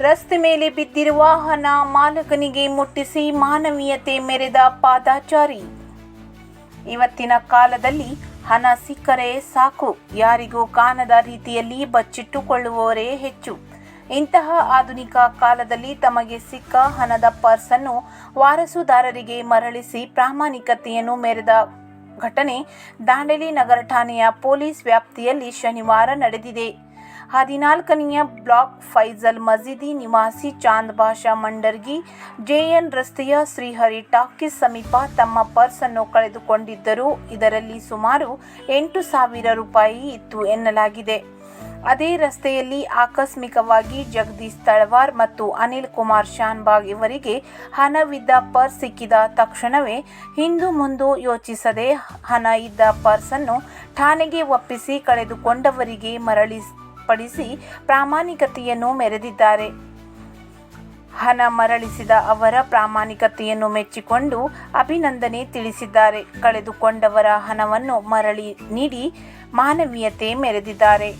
ರಸ್ತೆ ಮೇಲೆ ಬಿದ್ದಿರುವ ಹಣ ಮಾಲಕನಿಗೆ ಮುಟ್ಟಿಸಿ ಮಾನವೀಯತೆ ಮೆರೆದ ಪಾದಾಚಾರಿ. ಇವತ್ತಿನ ಕಾಲದಲ್ಲಿ ಹಣ ಸಿಕ್ಕರೆ ಸಾಕು. ಯಾರಿಗೂ ಕಾಣದ ರೀತಿಯಲ್ಲಿ ಬಚ್ಚಿಟ್ಟುಕೊಳ್ಳುವವರೇ ಹೆಚ್ಚು. ಇಂತಹ ಆಧುನಿಕ ಕಾಲದಲ್ಲಿ ತಮಗೆ ಸಿಕ್ಕ ಹಣದ ಪರ್ಸನ್ನು ವಾರಸುದಾರರಿಗೆ ಮರಳಿಸಿ ಪ್ರಾಮಾಣಿಕತೆಯನ್ನು ಮೆರೆದ ಘಟನೆ ದಾಂಡೇಲಿ ನಗರ ಠಾಣೆಯ ಪೊಲೀಸ್ ವ್ಯಾಪ್ತಿಯಲ್ಲಿ ಶನಿವಾರ ನಡೆದಿದೆ. ಹದಿನಾಲ್ಕನೆಯ ಬ್ಲಾಕ್ ಫೈಜಲ್ ಮಸೀದಿ ನಿವಾಸಿ ಚಾಂದ್ ಬಾಷಾ ಮಂಡರ್ಗಿ ಜೆಎನ್ ರಸ್ತೆಯ ಶ್ರೀಹರಿ ಟಾಕೀಸ್ ಸಮೀಪ ತಮ್ಮ ಪರ್ಸನ್ನು ಕಳೆದುಕೊಂಡಿದ್ದರು. ಇದರಲ್ಲಿ ಸುಮಾರು ಎಂಟು ಸಾವಿರ ರೂಪಾಯಿ ಇತ್ತು ಎನ್ನಲಾಗಿದೆ. ಅದೇ ರಸ್ತೆಯಲ್ಲಿ ಆಕಸ್ಮಿಕವಾಗಿ ಜಗದೀಶ್ ತಳವಾರ್ ಮತ್ತು ಅನಿಲ್ ಕುಮಾರ್ ಶಾನ್ಬಾಗ್ ಇವರಿಗೆ ಹಣವಿದ್ದ ಪರ್ಸ್ ಸಿಕ್ಕಿದ ತಕ್ಷಣವೇ ಹಿಂದು ಮುಂದು ಯೋಚಿಸದೆ ಹಣ ಇದ್ದ ಪರ್ಸನ್ನು ಠಾಣೆಗೆ ಒಪ್ಪಿಸಿ ಕಳೆದುಕೊಂಡವರಿಗೆ ಮರಳಿಪಡಿಸಿ ಪ್ರಾಮಾಣಿಕತೆಯನ್ನು ಮೆರೆದಿದ್ದಾರೆ. ಹಣ ಮರಳಿಸಿದ ಅವರ ಪ್ರಾಮಾಣಿಕತೆಯನ್ನು ಮೆಚ್ಚಿಕೊಂಡು ಅಭಿನಂದನೆ ತಿಳಿಸಿದ್ದಾರೆ. ಕಳೆದುಕೊಂಡವರ ಹಣವನ್ನು ಮರಳಿ ನೀಡಿ ಮಾನವೀಯತೆ ಮೆರೆದಿದ್ದಾರೆ.